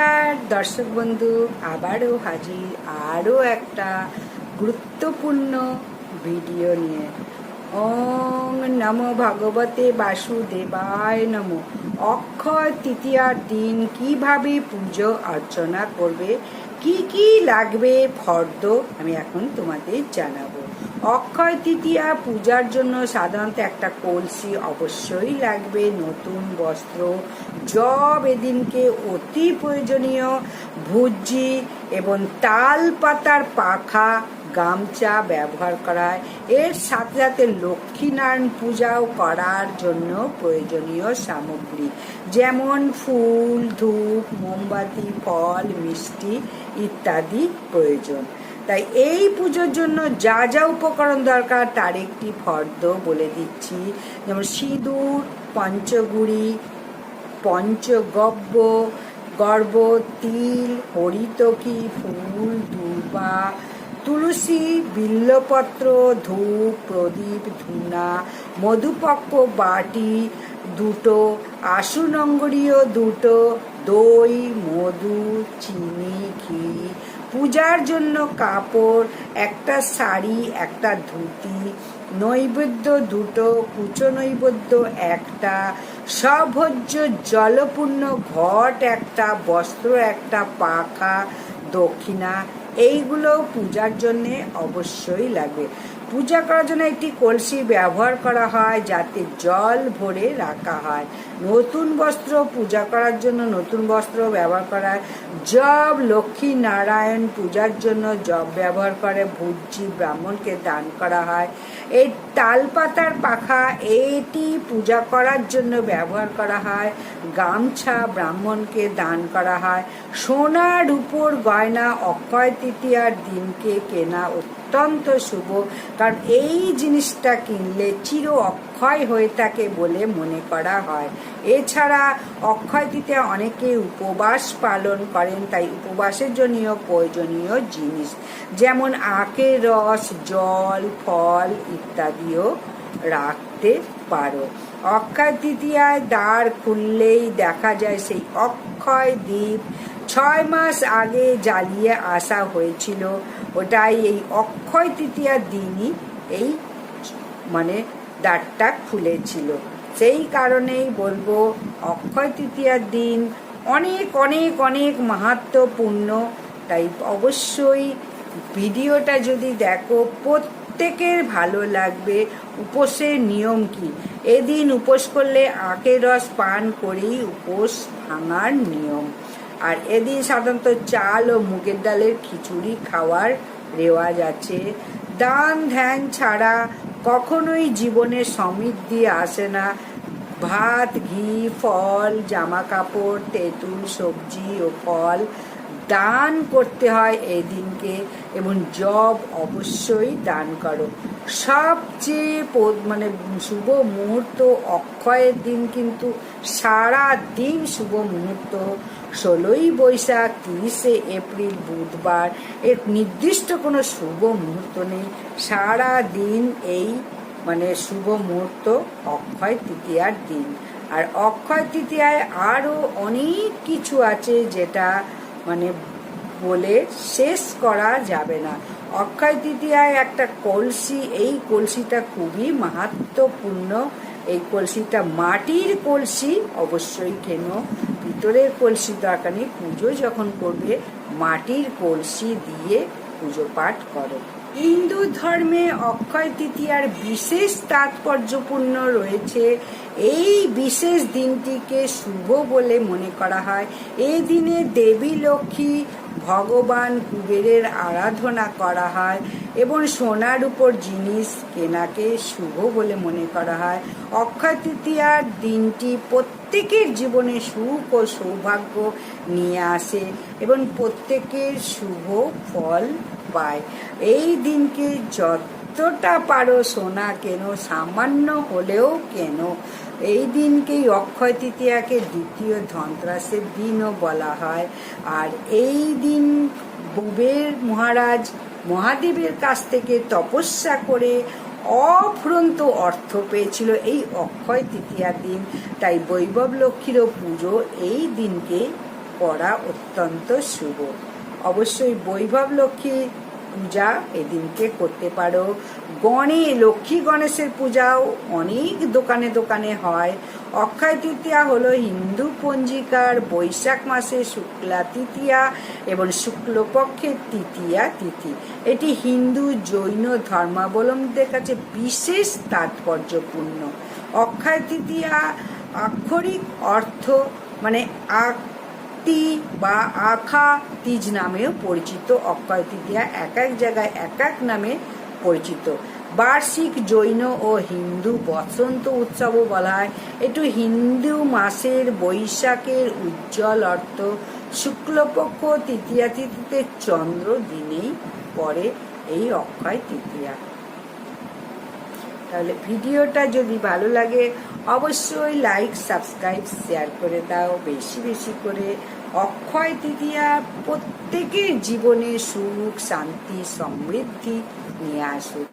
নমস্কার, দর্শক বন্ধু, আবারও হাজির, আরও একটা গুরুত্বপূর্ণ ভিডিও নিয়ে। ওং নম ভগবতে বাসুদেবায় নম। অক্ষয় তৃতীয়ার দিন কীভাবে পুজো অর্চনা করবে? কি কি লাগবে? ফর্দ আমি এখন তোমাদের জানাব। অক্ষয় তৃতীয়া পূজার জন্য সাধারণত একটা কলসি অবশ্যই লাগবে, নতুন বস্ত্র জব এদিনকে অতি প্রয়োজনীয়, ভুজি এবং তাল পাতার পাখা, গামছা ব্যবহার করা এর সাথে সাথে লক্ষ্মীনারায়ণ পূজাও করার জন্য প্রয়োজনীয় সামগ্রী, যেমন ফুল, ধূপ, মোমবাতি, ফল, মিষ্টি ইত্যাদি প্রয়োজন। তাই এই পুজোর জন্য যা যা উপকরণ দরকার, তার একটি ফর্দ বলে দিচ্ছি। যেমন সিঁদুর, পঞ্চগুড়ি পঞ্চগব্য গর্ব, তিল, হরিতকি, ফুল, দুর্বা, তুলসী, বিল্লপত্র, ধূপ, প্রদীপ, ধুনা, মধুপক্ক, বাটি, দুটো, আশুনঙ্গরীয় দুটো, দই, মধু, চিনি, ঘি পূজার জন্য কাপড়, একটা শাড়ি, একটা ধুতি, নৈবেদ্য দুটো, কুচো নৈবেদ্য একটা, সভোজ্য জলপূর্ণ ঘট একটা, বস্ত্র একটা, পাখা, দক্ষিণা, এইগুলো পূজার জন্যে অবশ্যই লাগবে পূজা করার জন্য একটি কলসি ব্যবহার করা হয়, যাতে জল ভরে রাখা হয়। নতুন বস্ত্র পূজা করার জন্য নতুন বস্ত্র ব্যবহার করা হয়। জব লক্ষ্মী নারায়ণ পূজার জন্য জব ব্যবহার করে, ভুজি ব্রাহ্মণকে দান করা হয়। এই তাল পাতার পাখা এটি পূজা করার জন্য ব্যবহার করা হয়। গামছা ব্রাহ্মণকে দান করা হয়। সোনার উপর গয়না, অক্ষয় তৃতীয়ার দিনকে কেনা অত্যন্ত শুভ। কারণ এই জিনিসটা কিনলে চির অক্ষয় হয়ে থাকে বলে মনে করা হয়। এছাড়া অক্ষয় তৃতীয়া অনেকে উপবাস পালন করেন, তাই উপবাসের জন্য প্রয়োজনীয় জিনিস, যেমন আখের রস, জল, ফল ইত্যাদিও রাখতে পারো। অক্ষয় তৃতীয়ায় দ্বার খুললেই দেখা যায় সেই অক্ষয় দ্বীপ ছয় মাস আগে জ্বালিয়ে আসা হয়েছিল। ওটাই এই অক্ষয় তৃতীয়ার দিনই এই মানে দ্বারটা খুলেছিল। সেই কারণেই বলব, অক্ষয় তৃতীয়ার দিন অনেক অনেক অনেক মাহাত্মপূর্ণ। তাই অবশ্যই ভিডিওটা যদি দেখো, প্রত্যেকের ভালো লাগবে। উপোসের নিয়ম কি? এদিন উপোস করলে আখের রস পান করেই উপোস ভাঙার নিয়ম। আর এদিন সাধারণত চাল ও মুগের ডালের খিচুড়ি খাওয়ার রেওয়াজ আছে। দান ধ্যান ছাড়া কখনোই জীবনে সমৃদ্ধি আসে না। ভাত, ঘি, ফল জামা কাপড় তেঁতুল, সবজি ও ফল দান করতে হয় এই দিনকে এবং জব অবশ্যই দান করো। সবচেয়ে মানে শুভ মুহূর্ত অক্ষয়ের দিন কিন্তু সারা দিন শুভ মুহূর্ত। ষোলোই বৈশাখ তিরিশে এপ্রিল বুধবার। এর নির্দিষ্ট কোনো শুভ মুহূর্ত নেই। সারা দিন এই মানে শুভ মুহূর্ত, অক্ষয় তৃতীয়ার দিন। আর অক্ষয় তৃতীয়ায় আরও অনেক কিছু আছে যেটা মানে বলে শেষ করা যাবে না। অক্ষয় তৃতীয়ায় একটা কলসি, এই কলসিটা খুবই মাহাত্মপূর্ণ। এই কলসিটা মাটির কলসি, অবশ্যই কেন। ভিতরের কলসি দরকার নেই পুজো যখন করবে, মাটির কলসি দিয়ে পুজো পাঠ করো। হিন্দু ধর্মে অক্ষয় তৃতীয়ার বিশেষ তাৎপর্যপূর্ণ রয়েছে। এই বিশেষ দিনটিকে শুভ বলে মনে করা হয়। এই দিনে দেবী লক্ষ্মী ভগবান কুবেরের আরাধনা করা হয় এবং সোনার উপর জিনিস কেনাকে শুভ বলে মনে করা হয়। অক্ষয় তৃতীয়ার দিনটি প্রত্যেকের জীবনে সুখ ও সৌভাগ্য নিয়ে আসে এবং প্রত্যেকের শুভ ফল পায়। এই দিনকে যতটা পারো সোনা কেন, সামান্য হলেও কেন। এই দিনকেই অক্ষয় তৃতীয়াকে দ্বিতীয় ধনত্রাসের দিনও বলা হয়। আর এই দিন বুবের মহারাজ মহাদেবের কাছ থেকে তপস্যা করে অফুরন্ত অর্থ পেয়েছিল এই অক্ষয় তৃতীয়ার দিন। তাই বৈভব লক্ষ্মীরও পুজো এই দিনকে করা অত্যন্ত শুভ। অবশ্যই বৈভব লক্ষ্মী পূজা এদিনকে করতে পারো। গণে, লক্ষ্মী গণেশের পূজাও অনেক দোকানে দোকানে হয়। অক্ষয় তৃতীয়া হলো হিন্দু পঞ্জিকার বৈশাখ মাসে শুক্লা তৃতীয়া এবং শুক্লপক্ষের তৃতীয়া তিথি। এটি হিন্দু জৈন ধর্মাবলম্বীদের কাছে বিশেষ তাৎপর্যপূর্ণ। অক্ষয় তৃতীয়া আক্ষরিক অর্থ মানে আক্তি বা আখা, তিজ নামেও পরিচিত। অক্ষয় তৃতীয়া এক এক জায়গায় এক এক নামে পরিচিত। বার্ষিক জৈন ও হিন্দু বসন্ত উৎসবও বলা হয়। একটু হিন্দু মাসের বৈশাখের উজ্জ্বল অর্থ। শুক্লপক্ষ তৃতীয়া তিথিতে চন্দ্র দিনেই পরে এই অক্ষয় তৃতীয়া। তাহলে ভিডিওটা যদি ভালো লাগে, অবশ্যই লাইক সাবস্ক্রাইব শেয়ার করে দাও। বেশি বেশি করে অক্ষয় তৃতীয়া প্রত্যেকের জীবনে সুখ, শান্তি, সমৃদ্ধি নিয়ে আসুক